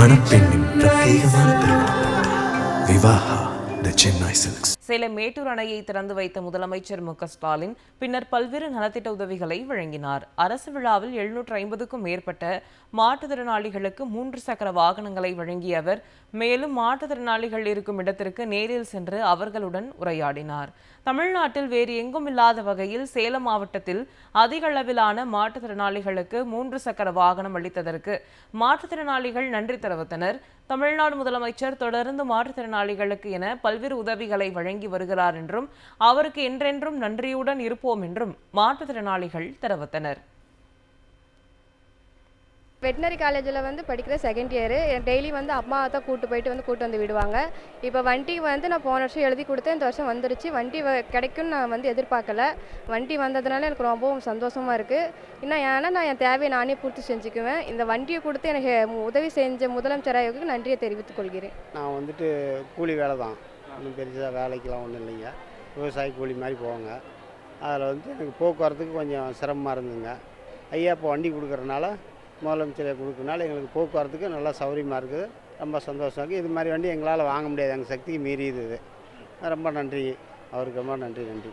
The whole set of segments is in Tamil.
மணப்பெண்ணின் பிரத்யேகமான திருமணம் சென்னை சில்க்ஸ் சேலம் மேட்டூர் அணையை திறந்து வைத்த முதலமைச்சர் மு ஸ்டாலின் பின்னர் பல்வேறு நலத்திட்ட உதவிகளை வழங்கினார். அரசு விழாவில் எழுநூற்று ஐம்பதுக்கும் மேற்பட்ட மாற்றுத்திறனாளிகளுக்கு மூன்று சக்கர வாகனங்களை வழங்கிய அவர் மேலும் மாற்றுத்திறனாளிகள் இருக்கும் இடத்திற்கு நேரில் சென்று அவர்களுடன் உரையாடினார். தமிழ்நாட்டில் வேறு எங்கும் இல்லாத வகையில் சேலம் மாவட்டத்தில் அதிக அளவிலான மாற்றுத்திறனாளிகளுக்கு மூன்று சக்கர வாகனம் அளித்ததற்கு மாற்றுத்திறனாளிகள் நன்றி தெரிவித்தனர். தமிழ்நாடு முதலமைச்சர் தொடர்ந்து மாற்றுத்திறனாளிகளுக்கு என பல்வேறு உதவிகளை வழங்கி வருகிறார் என்றும் அவருக்கு என்றென்றும் நன்றியுடன் இருப்போம் என்றும் மாற்றுத்திறனாளிகள் தெரிவித்தனர். வெட்டினரி காலேஜில் வந்து படிக்கிற செகண்ட் இயரு டெய்லி வந்து அம்மா தான் கூட்டு போயிட்டு வந்து கூட்டு வந்து விடுவாங்க. இப்போ வண்டி வந்து நான் போன வருஷம் எழுதி கொடுத்தேன் இந்த வருஷம் வந்துருச்சு. வண்டி கிடைக்கும்னு நான் வந்து எதிர்பார்க்கல. வண்டி வந்ததுனால எனக்கு ரொம்பவும் சந்தோஷமாக இருக்குது இன்னும் ஏன்னா நான் என் தேவையை நானே பூர்த்தி செஞ்சுக்குவேன். இந்த வண்டியை கொடுத்து எனக்கு உதவி செஞ்ச முதலமைச்சர் ஆய்வுக்கு நன்றியை தெரிவித்துக் கொள்கிறேன். நான் வந்துட்டு கூலி வேலை தான். ஒன்றும் பெருசாக வேலைக்கெலாம் ஒன்றும் இல்லைங்க. விவசாய கூலி மாதிரி போவாங்க. அதில் வந்து எனக்கு போக்குவரத்துக்கு கொஞ்சம் சிரமமாக இருந்துங்க. ஐயா இப்போ வண்டி கொடுக்குறனால முதலமைச்சரை கொடுக்கறனால எங்களுக்கு போக்குவரத்துக்கு நல்லா சௌகரியமாக இருக்குது. ரொம்ப சந்தோஷம் இருக்குது. இது மாதிரி வண்டி எங்களால் வாங்க முடியாது. எங்கள் சக்திக்கு மீறியுது இது ரொம்ப நன்றி. அவருக்கு ரொம்ப நன்றி நன்றி.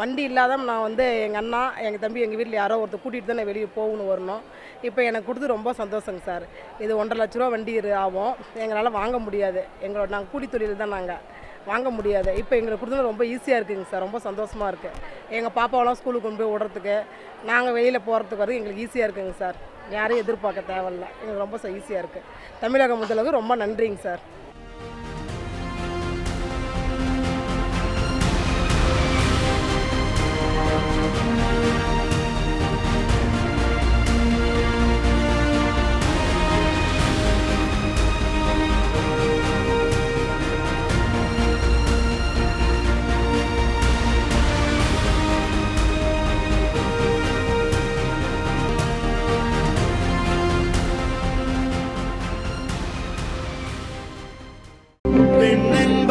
வண்டி இல்லாத நான் வந்து எங்கள் அண்ணா எங்கள் தம்பி எங்கள் வீட்டில் யாரோ ஒருத்தர் கூட்டிகிட்டு தான் நான் வெளியே போகணும் வரணும். இப்போ எனக்கு கொடுத்து ரொம்ப சந்தோஷங்க சார். இது ஒன்றரை லட்ச ரூபா வண்டி ஆகும். எங்களால் வாங்க முடியாது. எங்களோட நாங்கள் கூலி தொழில் தான் நாங்கள் வாங்க முடியாது. இப்போ எங்களுக்கு கொடுத்தது ரொம்ப ஈஸியாக இருக்குங்க சார். ரொம்ப சந்தோஷமாக இருக்குது எங்கள் பாப்பாவெல்லாம் ஸ்கூலுக்கு கொண்டு போய் விடுறதுக்கு நாங்கள் வெளியில் போகிறதுக்கு வரைக்கும் எங்களுக்கு ஈஸியாக இருக்குங்க சார். யாரையும் எதிர்பார்க்க தேவையில்ல. எங்களுக்கு ரொம்ப ஈஸியாக இருக்குது தமிழக முதல்வருக்கு ரொம்ப நன்றிங்க சார்.